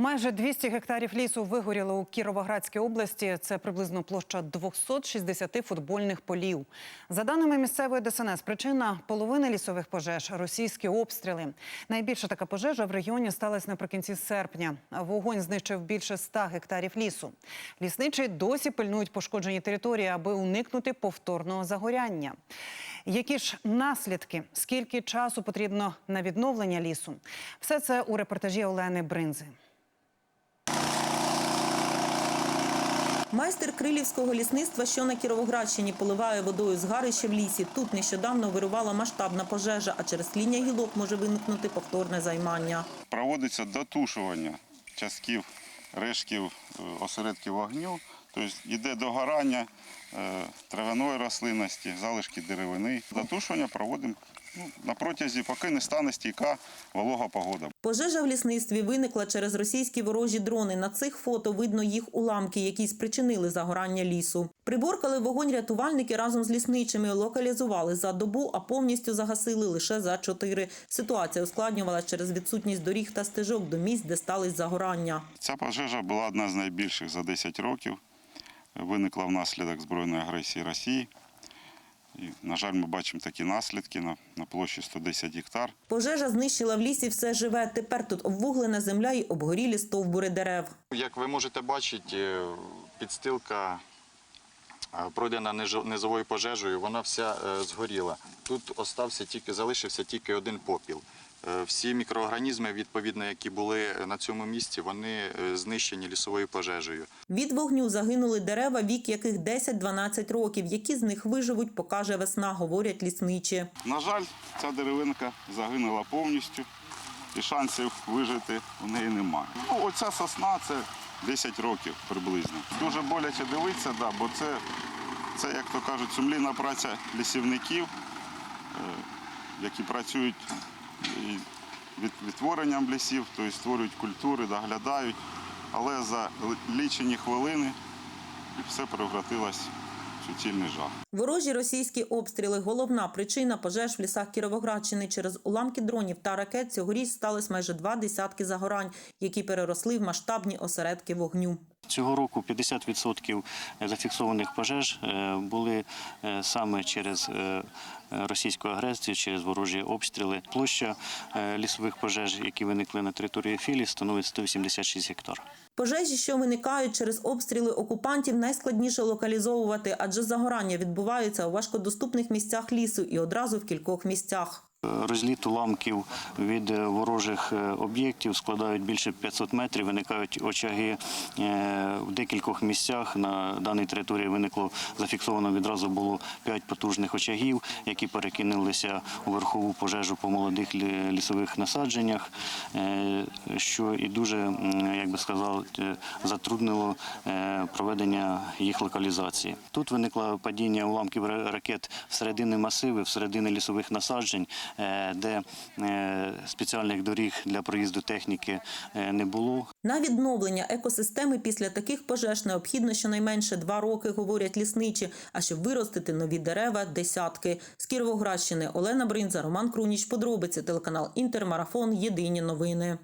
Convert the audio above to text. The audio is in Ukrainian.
Майже 200 гектарів лісу вигоріло у Кіровоградській області. Це приблизно площа 260 футбольних полів. За даними місцевої ДСНС, причина половини лісових пожеж – російські обстріли. Найбільша така пожежа в регіоні сталася наприкінці серпня. Вогонь знищив більше 100 гектарів лісу. Лісничі досі пильнують пошкоджені території, аби уникнути повторного загоряння. Які ж наслідки? Скільки часу потрібно на відновлення лісу? Все це у репортажі Олени Бринзи. Майстер крилівського лісництва, що на Кіровоградщині, поливає водою згарище в лісі. Тут нещодавно вирувала масштабна пожежа, а через тління гілок може виникнути повторне займання. проводиться дотушування частків, рештків е, осередків вогню, тобто йде догорання е, травяної рослинності, залишки деревини. Дотушування проводимо на протязі, поки не стане стійка волога погода. Пожежа в лісництві виникла через російські ворожі дрони. На цих фото видно їх уламки, які спричинили загорання лісу. Приборкали вогонь рятувальники разом з лісничими, локалізували за добу, а повністю загасили лише за чотири. Ситуація ускладнювалася через відсутність доріг та стежок до місць, де стались загорання. Ця пожежа була одна з найбільших за 10 років. Виникла внаслідок збройної агресії Росії. І, на жаль, ми бачимо такі наслідки на, на площі 110 гектар. Пожежа знищила в лісі все живе. Тепер тут обвуглена земля і обгорілі стовбури дерев. Як ви можете бачити, е, підстилка е, пройдена низовою пожежею, вона вся е, згоріла. Тут остався тільки, залишився тільки один попіл. Е, Всі мікроорганізми, відповідно, які були на цьому місці, вони е, знищені лісовою пожежею. Від вогню загинули дерева, вік яких 10-12 років. Які з них виживуть, покаже весна, говорять лісничі. На жаль, ця деревинка загинула повністю і шансів вижити у неї немає. Ну, оця сосна це 10 років приблизно. Дуже боляче дивитися, да, бо це, це, як то кажуть, сумлінна праця лісівників, е, які працюють відтворенням лісів, тобто створюють культури, доглядають. Але за лічені хвилини все превратилось суцільний жах. Ворожі російські обстріли – головна причина пожеж в лісах Кіровоградщини. Через уламки дронів та ракет цьогоріч сталося майже два десятки загорань, які переросли в масштабні осередки вогню. Цього року 50% зафіксованих пожеж е, були е, саме через е, російську агресію, через ворожі обстріли. Площа е, лісових пожеж, які виникли на території Філі, становить 186 гектар. Пожежі, що виникають через обстріли окупантів, найскладніше локалізовувати, адже загорання відбуваються у важкодоступних місцях лісу і одразу в кількох місцях. Розліт уламків від е, ворожих е, об'єктів складають більше 500 метрів. Виникають очаги е, в декількох місцях. На даній території виникло зафіксовано відразу було 5 потужних очагів, які перекинулися у верхову пожежу по молодих лісових насадженнях, що і дуже, як би сказати, затруднило проведення їх локалізації. Тут виникло падіння уламків ракет всередини масиви, всередини лісових насаджень, де е, спеціальних доріг для проїзду техніки е, не було. На відновлення екосистеми після таких пожеж необхідно щонайменше два роки, говорять лісничі, а щоб виростити нові дерева – десятки. З Кіровоградщини Олена Бринза, Роман Круніч, Подробиці, телеканал Інтермарафон, Єдині новини.